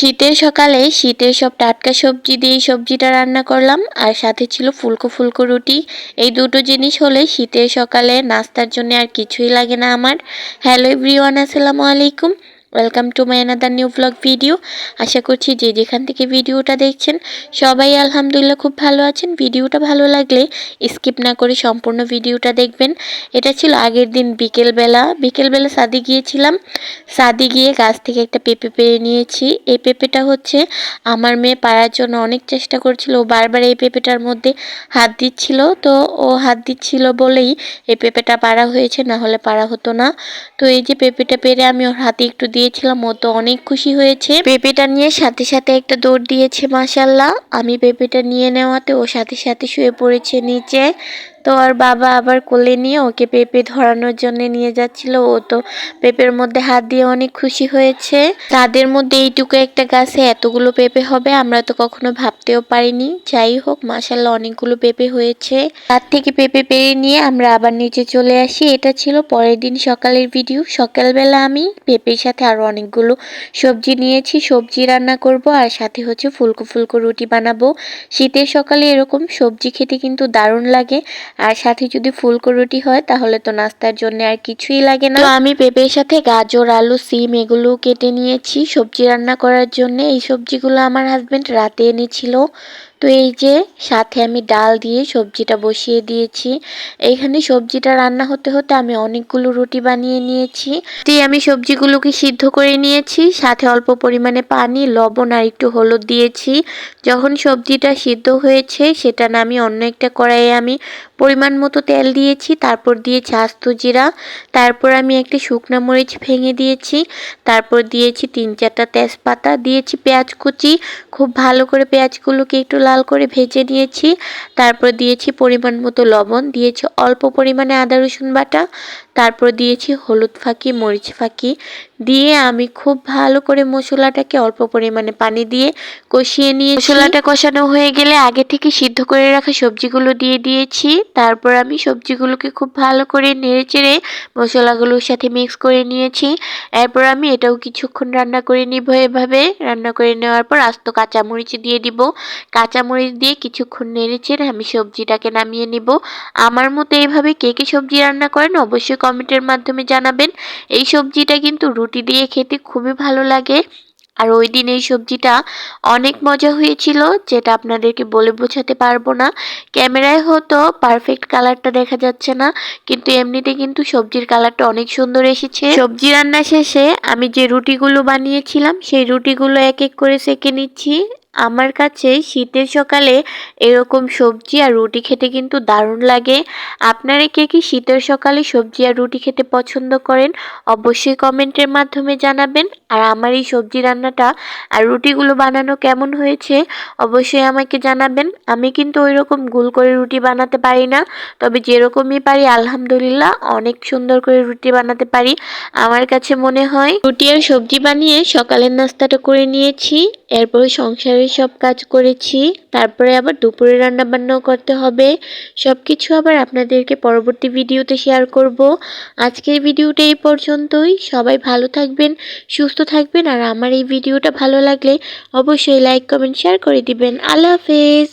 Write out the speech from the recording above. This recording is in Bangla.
শীতের সকালে শীতের সব টাটকা সবজি দিয়ে সবজিটা রান্না করলাম, আর সাথে ছিল ফুলকো ফুলকো রুটি। এই দুটো জিনিস হলে শীতের সকালে নাস্তার জন্য আর কিছুই লাগে না আমার। হ্যালো এভরিওয়ান আসসালামু আলাইকুম। Welcome to my another new vlog video আশা করছি যে যেখান থেকে ভিডিওটা দেখছেন, সবাই আলহামদুলিল্লাহ খুব ভালো আছেন। ভিডিওটা ভালো লাগলে স্কিপ না করে সম্পূর্ণ ভিডিওটা দেখবেন। এটা ছিল আগের দিন বিকেলবেলা। বিকেলবেলা সাদি গিয়েছিলাম। সাদি গিয়ে গাছ থেকে একটা পেঁপে পেরে নিয়েছি। এই পেঁপেটা হচ্ছে আমার মেয়ে পাড়ার জন্য অনেক চেষ্টা করছিল। ও বারবার এই পেঁপেটার মধ্যে হাত দিচ্ছিল। তো ও হাত দিচ্ছিল বলেই এই পেঁপেটা পাড়া হয়েছে, না হলে পাড়া হতো না। তো এই যে পেঁপেটা পেরে আমি ওর হাতে একটু দিয়েছিলাম ও তো অনেক খুশি হয়েছে। পেঁপেটা নিয়ে সাথে সাথে একটা দৌড় দিয়েছে মাসাল্লাহ আমি পেঁপেটা নিয়ে নেওয়াতে ও সাথে সাথে শুয়ে পড়েছে নিচে। তো আর বাবা আবার কোলে নিয়ে ওকে পেঁপে ধরানোর জন্য নিয়ে যাচ্ছিল। ও তো পেঁপের মধ্যে হাত দিয়ে অনেক খুশি হয়েছে। তাদের মধ্যে এইটুকু একটা গাছে এতগুলো পেঁপে হবে আমরা তো কখনো ভাবতেও পারিনি। যাই হোক মাসাল্লাহ অনেকগুলো পেঁপে হয়েছে। তার থেকে পেঁপে পেরে নিয়ে আমরা আবার নিচে চলে আসি। এটা ছিল পরের দিন সকালের ভিডিও। সকালবেলা আমি পেঁপের সাথে আরও অনেকগুলো সবজি নিয়েছি। সবজি রান্না করব আর সাথে হচ্ছে ফুলকো ফুলকো রুটি বানাবো। শীতের সকালে এরকম সবজি খেতে কিন্তু দারুণ লাগে। আর সাথে যদি ফুলকো রুটি হয়, তাহলে তো নাস্তার জন্য আর কিছুই লাগে না। আমি পেঁপের সাথে গাজর, আলু, সিম এগুলো কেটে নিয়েছি সবজি রান্না করার জন্য। এই সবজিগুলো আমার হাজবেন্ড রাতে এনেছিল। তো এই যে সাথে আমি ডাল দিয়ে সবজিটা বসিয়ে দিয়েছি। এইখানে সবজিটা রান্না হতে হতে আমি অনেকগুলো রুটি বানিয়ে নিয়েছি। দিয়ে আমি সবজিগুলোকে সিদ্ধ করে নিয়েছি। সাথে অল্প পরিমাণে পানি, লবণ আর একটু হলুদ দিয়েছি। যখন সবজিটা সিদ্ধ হয়েছে, সেটা না আমি অন্য একটা কড়াইয়ে আমি পরিমাণ মতো তেল দিয়েছি। তারপর দিয়েছি আস্ত জিরা। তারপর আমি একটি শুকনো মরিচ ভেঙে দিয়েছি। তারপর দিয়েছি তিন চারটা তেজপাতা। দিয়েছি পেঁয়াজ কুচি। খুব ভালো করে পেঁয়াজগুলোকে একটু লাল করে ভেজে নিয়েছি। তারপর দিয়েছি পরিমাণ মতো লবণ, দিয়েছি অল্প পরিমাণে আদা, রসুন বাটা, তারপর দিয়েছি হলুদ ফাঁকি, মরিচ ফাঁকি। দিয়ে আমি খুব ভালো করে মশলাটাকে অল্প পরিমাণে পানি দিয়ে কষিয়ে নিয়ে মশলাটা কষানো হয়ে গেলে আগে থেকে সিদ্ধ করে রাখা সবজিগুলো দিয়ে দিয়েছি। তারপর আমি সবজিগুলোকে খুব ভালো করে নেড়ে চেড়ে মশলাগুলোর সাথে মিক্স করে নিয়েছি। এরপর আমি এটাও কিছুক্ষণ রান্না করে নিব এভাবে। রান্না করে নেওয়ার পর আস্ত কাঁচামরিচ দিয়ে দিব। কাঁচামরিচ দিয়ে কিছুক্ষণ নেড়ে চেড়ে আমি সবজিটাকে নামিয়ে নিব। আমার মতো এইভাবে কে কে সবজি রান্না করেন অবশ্যই কমেন্টের মাধ্যমে জানাবেন। এই সবজিটা কিন্তু রুটি দিয়ে খেতে খুবই ভালো লাগে। আর ওই দিন এই সবজিটা অনেক মজা হয়েছিল, যেটা আপনাদেরকে বলে বোঝাতে পারব না। ক্যামেরায় হতো পারফেক্ট কালারটা দেখা যাচ্ছে না, কিন্তু এমনিতে কিন্তু সবজির কালারটা অনেক সুন্দর এসেছে। সবজি রান্না শেষে আমি যে রুটিগুলো বানিয়েছিলাম, সেই রুটিগুলো এক এক করে সেকে নিচ্ছি। আমার কাছে শীতের সকালে এরকম সবজি আর রুটি খেতে কিন্তু দারুণ লাগে। আপনারা কে কি শীতের সকালে সবজি আর রুটি খেতে পছন্দ করেন, অবশ্যই কমেন্টের মাধ্যমে জানাবেন। আর আমার এই সবজি রান্নাটা আর রুটিগুলো বানানো কেমন হয়েছে, অবশ্যই আমাকে জানাবেন। আমি কিন্তু ওই রকম গোল করে রুটি বানাতে পারি না, তবে যেরকমই পারি আলহামদুলিল্লাহ অনেক সুন্দর করে রুটি বানাতে পারি। আমার কাছে মনে হয়, রুটি আর সবজি বানিয়ে সকালের নাস্তাটা করে নিয়েছি, এরপরে সংসারের সব কাজ করেছি, তারপরে আবার দুপুরে রান্না বান্নাও করতে হবে। সব কিছু আবার আপনাদেরকে পরবর্তী ভিডিওতে শেয়ার করব। আজকের ভিডিওটা এই পর্যন্তই। সবাই ভালো থাকবেন, সুস্থ থাকবেন, আর আমার এই ভিডিওটা ভালো লাগলে অবশ্যই লাইক কমেন্ট শেয়ার করে দিবেন। আল্লাহ হাফেজ!